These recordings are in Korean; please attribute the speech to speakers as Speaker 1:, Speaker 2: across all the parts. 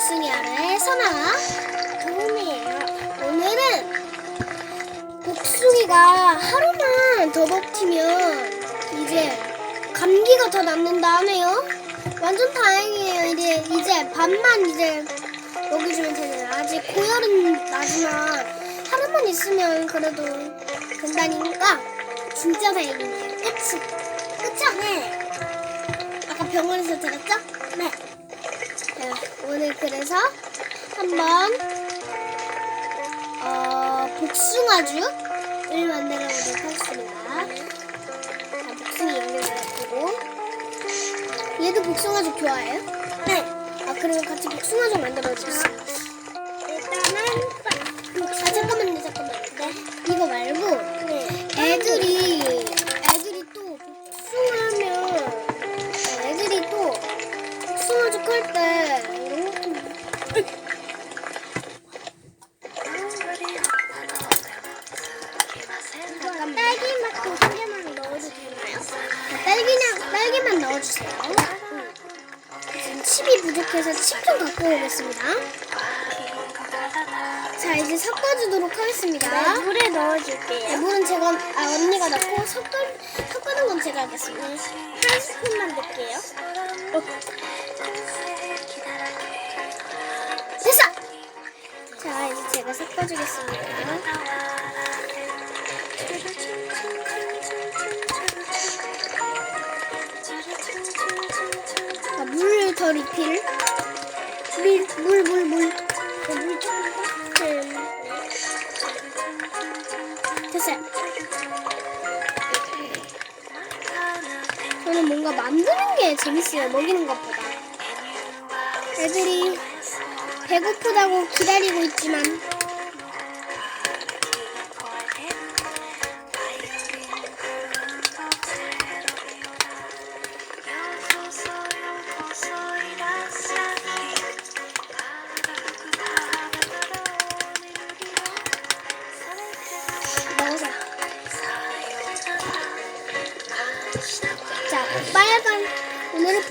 Speaker 1: 복숭이 아래 선아와 도움이에요. 오늘은 복숭이가 하루만 더 버티면 이제 감기가 더 낫는다 하네요. 완전 다행이에요. 이제 이제 밥만 이제 먹여주면 되네요. 아직 고열은 나지만 하루만 있으면 그래도 된다니까 진짜 다행이네요. 그치? 그쵸? 네. 아까 병원에서 들었죠? 네. 네, 오늘 그래서 한번 어, 복숭아죽을 만들어 보도록 하겠습니다. 자, 복숭이 연결해가지고 얘도 복숭아죽 좋아해요? 네. 아 그러면 같이 복숭아죽 만들어 주세요. 복숭아죽 할때 이런 것 좀. 잠깐 딸기 맛도 한 개만 넣어도 되나요? 딸기냥 딸기만 넣어주세요. 지금 칩이 부족해서 칩 좀 갖고 오겠습니다. 자 이제 섞어주도록 하겠습니다.
Speaker 2: 네, 물에 넣어줄게요.
Speaker 1: 네, 물은 제가 아 언니가 넣고 섞어 섞는 건 제가 하겠습니다.
Speaker 2: 한 스푼만 넣을게요.
Speaker 1: 어. 섞어주겠습니다. 자, 물을 더 리필. 물, 물, 물, 물. 네, 물. 네. 됐어요. 저는 뭔가 만드는 게 재밌어요. 먹이는 것보다. 애들이 배고프다고 기다리고 있지만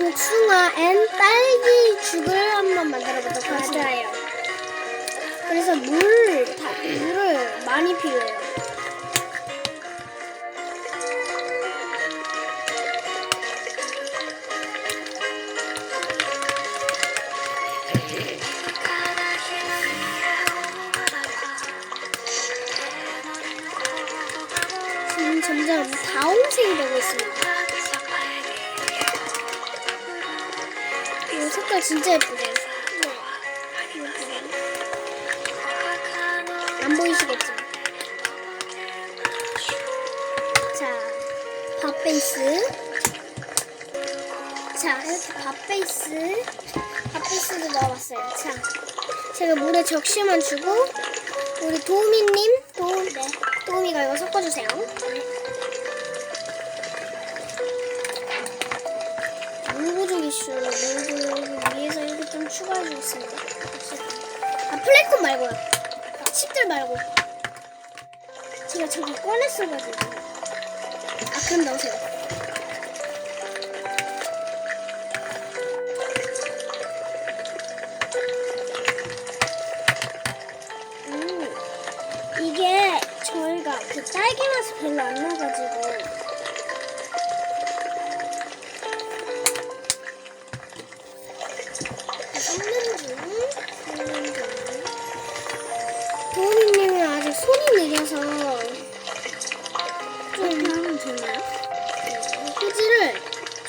Speaker 1: 복숭아 앤 딸기 죽을 한번 만들어 보도록 하겠습니다. 그래서 물, 다, 물을 많이 필요해요. 지금 점점 다홍색이 되고 있습니다. 색깔 진짜 예쁘죠? 안 보이시겠죠? 자, 밥 베이스. 자, 이렇게 밥 베이스. 밥 베이스도 넣어봤어요. 자, 제가 물에 적시만 주고, 우리 도우미님, 도우, 네, 도우미가 이거 섞어주세요. 물 부족 이슈, 물 부족 위에서 이렇게 좀 추가해주겠습니다. 아, 플레이콘 말고요. 칩들 말고. 제가 저기 꺼냈어가지고. 아, 그럼 넣으세요. 음, 이게 저희가 그 딸기 맛이 별로 안 나가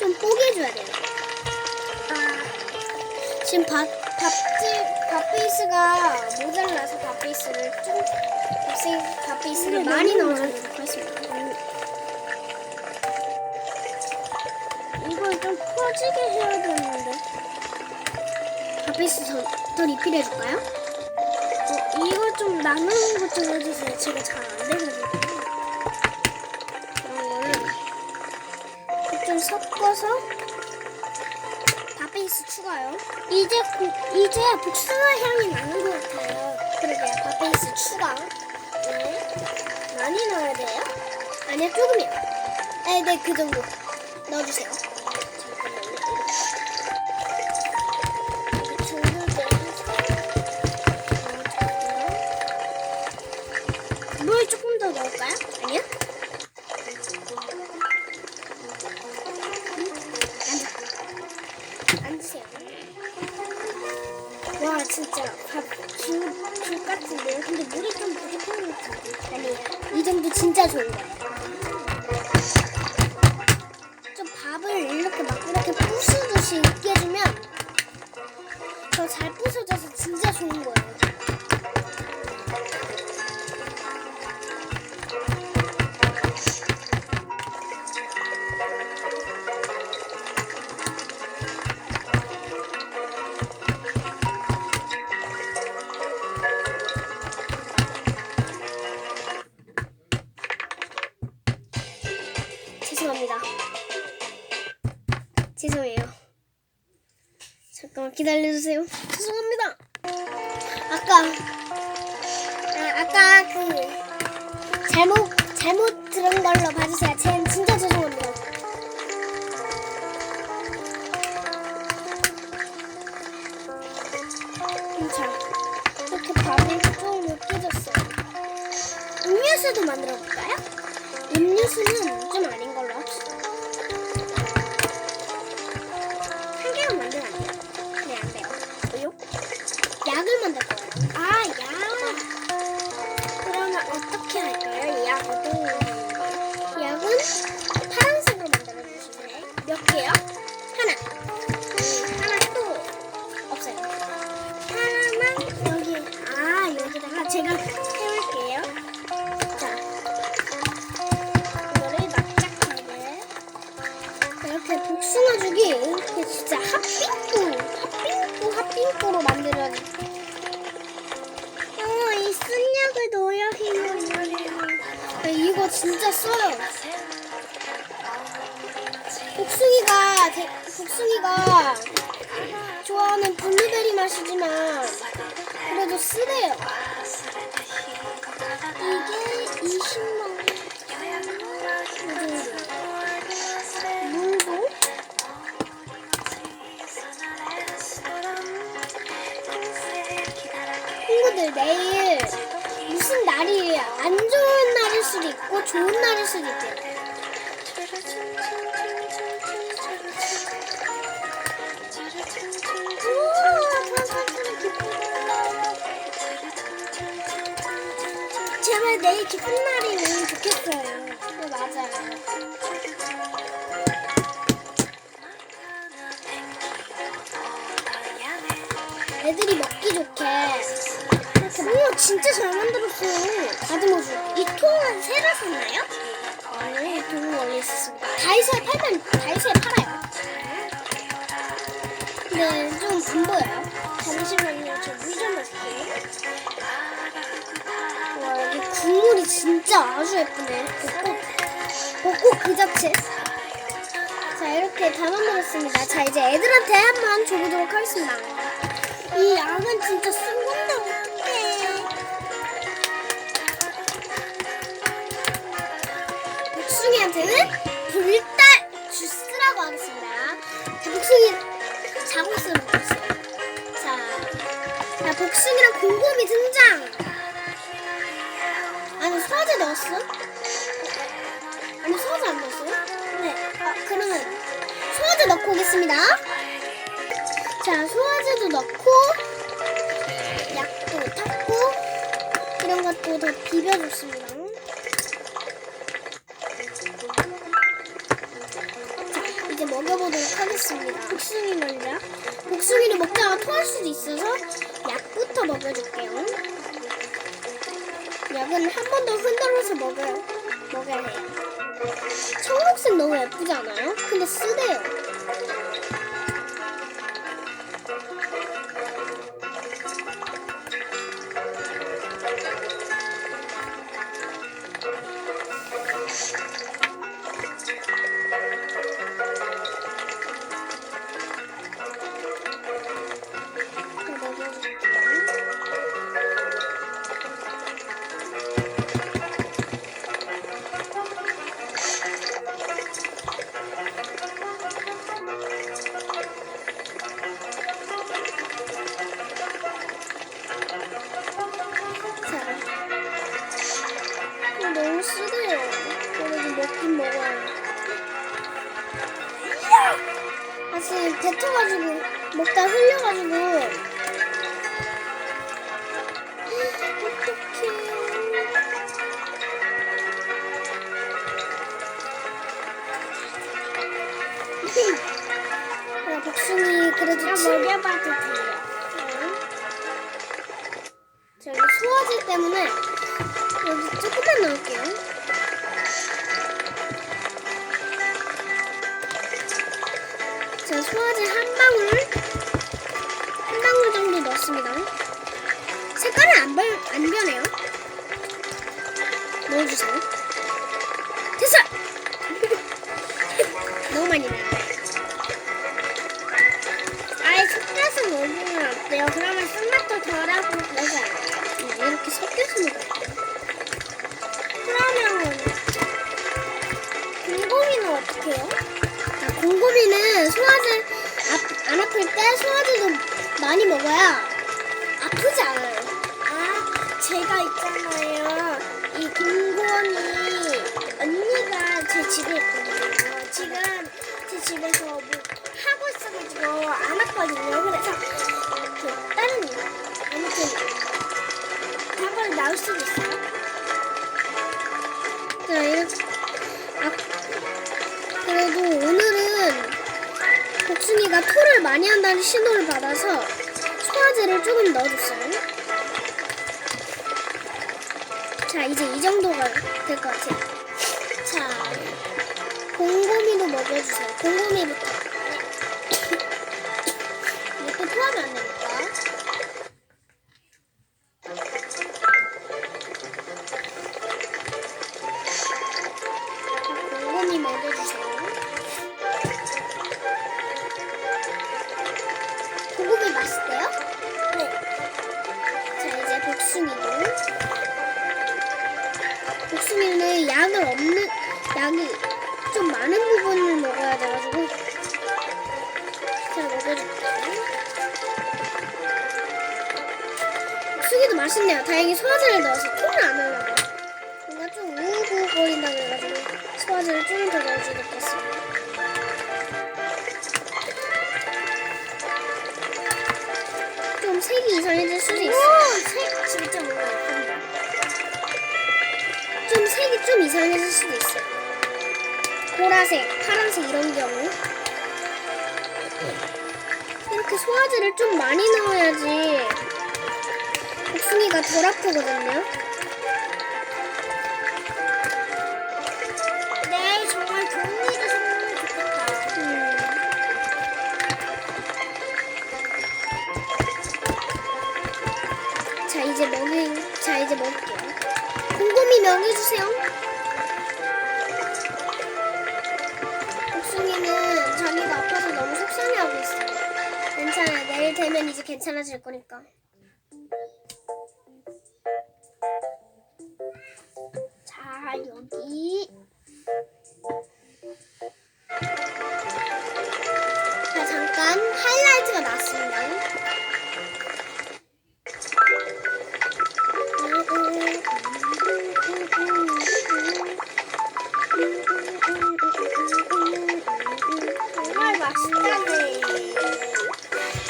Speaker 1: 좀 뽀개줘야 돼요. 아, 지금 밥, 밥질, 밥 베이스가 모자라서 밥 베이스를 좀, 밥, 베이스- 밥 베이스를
Speaker 2: 근데
Speaker 1: 많이
Speaker 2: 너무
Speaker 1: 넣어주도록 하겠습니다.
Speaker 2: 이걸 좀 퍼지게 해야 되는데.
Speaker 1: 밥 베이스 더, 더 리필해줄까요?
Speaker 2: 어, 이거 좀 나누는 것 좀 해주세요. 제가 잘안 돼가지고.
Speaker 1: 섞어서 밥베이스 추가요.
Speaker 2: 이제 고, 이제 복숭아 향이 나는 것 같아요.
Speaker 1: 그러게요. 밥베이스 추가.
Speaker 2: 네. 많이 넣어야 돼요?
Speaker 1: 아니요, 조금이요. 네, 네, 그 정도. 넣어주세요. 물 조금 더 넣을까요? 주세요. 죄송합니다. 아까 이 이렇게 진짜 핫빙꾸 핫빙꾸 핫빙꾸로 만들어 어, 이 쓴약을 넣어야 해요 아, 이거 진짜 써요. 복숭이가 제- 복숭이가 좋아하는 블루베리 맛이지만 그래도 쓰대요. 이게 20만 수도 있고 좋은 날일 수도 기쁘다. 제발 내일 기쁜 날이면 좋겠어요. 네, 맞아요. 애들이 먹기 좋게 진짜 잘 만들었어요. 다듬어줘 이 통은 새로 샀나요? 아니요 이 통은 원래 있었습니다. 다이소에 팔면 다이소에 팔아요. 근데 좀 안 보여요. 잠시만요. 저 물 좀 마실게요. 와 여기 국물이 진짜 아주 예쁘네. 벚꽃 벚꽃 그 자체. 자 이렇게 다 만들었습니다. 자 이제 애들한테 한번 줘보도록 하겠습니다. 이 양은 진짜 쓴 복숭이한테는 불달 주스라고 하겠습니다. 자, 복숭이 자고스를 먹었어요. 자, 자, 복숭이랑 곰곰이 등장. 아니, 소화제 넣었어? 아니, 소화제 안 넣었어요? 네. 아, 그러면 소화제 넣고 오겠습니다. 자, 소화제도 넣고 약도 탔고 이런 것도 더 비벼줬습니다. 복숭이 먼저. 복숭이를 먹다가 토할 수도 있어서 약부터 먹여줄게요. 약은 한 번 더 흔들어서 먹어요. 먹어야 해요. 청록색 너무 예쁘지 않아요? 근데 쓰대요. 먹다 흘려가지고 어떡해. 야, 복숭이 그래도
Speaker 2: 나
Speaker 1: 칠-
Speaker 2: 먹여봐도 돼요.
Speaker 1: 자, 여기 소화제 때문에 여기 조금만 넣을게요. 자, 소화제 한 방울, 한 방울 정도 넣습니다. 색깔은 안, 변, 안 변해요. 넣어주세요. 됐어! 너무 많이 넣어요.
Speaker 2: 아예 섞여서 먹으면 어때요? 그러면 쓴맛도 덜하고 그러지 않아요?
Speaker 1: 네, 이렇게 섞여서 먹어요.
Speaker 2: 그러면 공고기는 어떻게 해요?
Speaker 1: 자, 곰곰이는 소화제 아, 안 아플 때 소화제도 많이 먹어야 아프지 않아요.
Speaker 2: 아, 제가 있잖아요. 이 김고원이 언니가 제 집에 있거든요. 지금 제 집에서 뭐 하고 있어가지고 안 왔거든요. 그래서 그 다른 일, 아무튼 다음번에 나올 수도 있어요.
Speaker 1: 많이 한다는 신호를 받아서 소화제를 조금 넣어줬어요. 자, 이제 이 정도가 될 것 같아요. 자, 곰곰이도 먹여주세요. 곰곰이부터. 복숭이도 맛있네요. 다행히 소화제를 넣어서 토를 안 하려고. 뭔가 좀 우우거린다 그래가지고 소화제를 조금 더 넣어주겠습니다. 좀 색이 이상해질 수도 있어요.
Speaker 2: 오, 색 진짜 뭔가 예쁜데.
Speaker 1: 좀 색이 좀 이상해질 수도 있어요. 보라색, 파란색 이런 경우. 이렇게 소화제를 좀 많이 넣어야지 복숭이가 덜 아프거든요.
Speaker 2: 네, 정말 좋은 일이 생기면 좋겠다.
Speaker 1: 음. 자 이제 먹이 자 이제 먹을게요. 곰곰이 먹여주세요. 복숭이는 자기가 아파서 너무 속상해하고 있어요. 괜찮아 내일 되면 이제 괜찮아질 거니까.
Speaker 2: 맛있다네.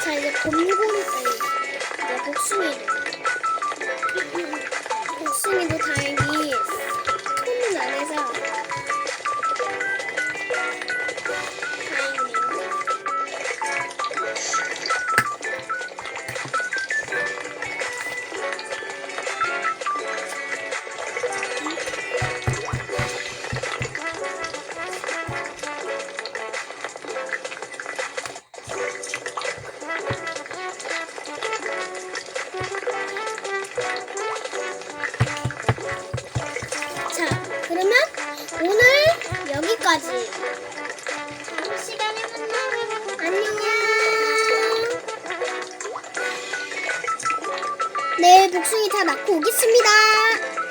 Speaker 1: 자 이제 곰곰이 아니 이제 복숭이 복